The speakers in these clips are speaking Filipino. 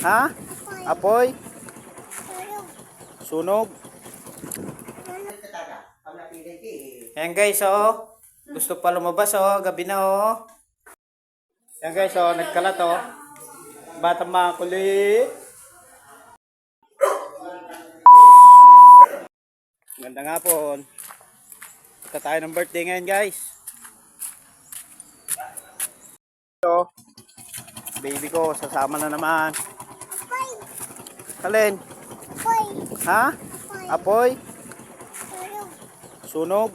Ha? Apoy? Sunog? Ayan guys, oh. Gusto pa lumabas, oh. Gabi na, oh. Ayan guys, oh. Nagkalat, oh. Batang mga kulit. Ganda nga po. Punta tayo ng birthday ngayon, guys. Ito. Baby ko, sasama na naman. Alin? Ha? Apoy? Sunog?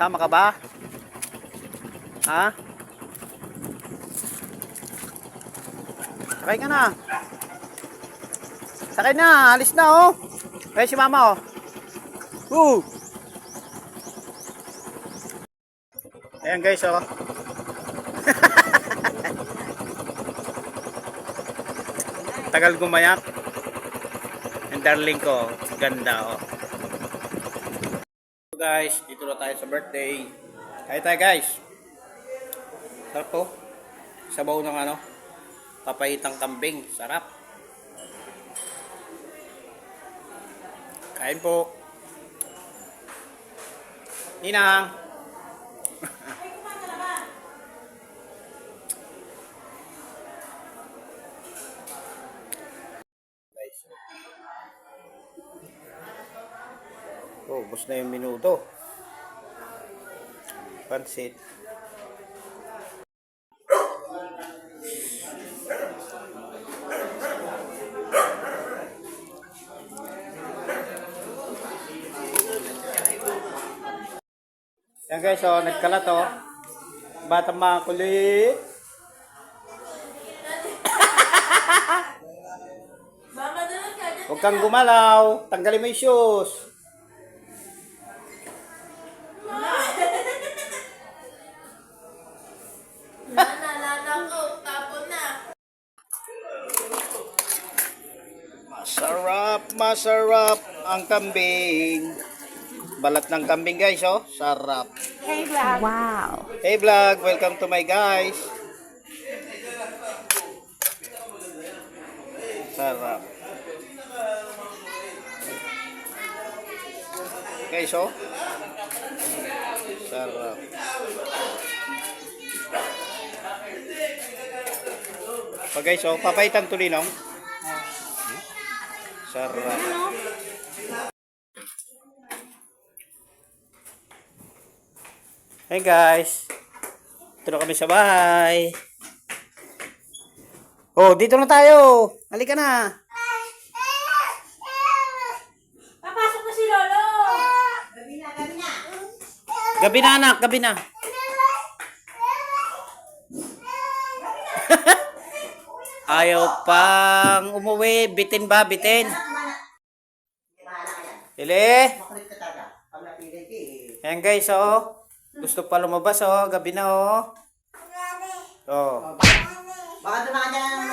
Tama ka ba? Ha? Sakay ka na. Sakay na, alis na oh. Kaya si mama oh. Woo! Ayan guys oh. Tagal gumayak. Ang darling ko, ganda oh. So guys, dito na tayo sa birthday. Kaya tayo guys. Sarap po. Sabaw ng ano, papayitang kambing. Sarap. Kain po. Ninang. Oh, bus na yung minuto. Pansit. Yan guys, oh, nagkalat oh. Batang mga kulit. Huwag kang gumalaw. Tanggalin mo yung shoes. Naalala ko, tapon na. Masarap, masarap ang kambing. Balat ng kambing guys, oh. Sarap. Hey, vlog. Wow. Hey vlog, welcome to my guys. Sarap. Guys, oh. Sarap. Pa guys, oh, papaitan tulinong. Sarap. Hey guys. Ito na kami sa bahay. Oh, dito na tayo. Halika na. Papasok na si Lolo. Gabi na anak, gabi na. Ayaw pang umuwi. Bitin ba? Bitin? Ili? Ayan guys, oh. Gusto pa lumabas, oh. Gabi na, oh. Oh. Baka dumaan ka na ng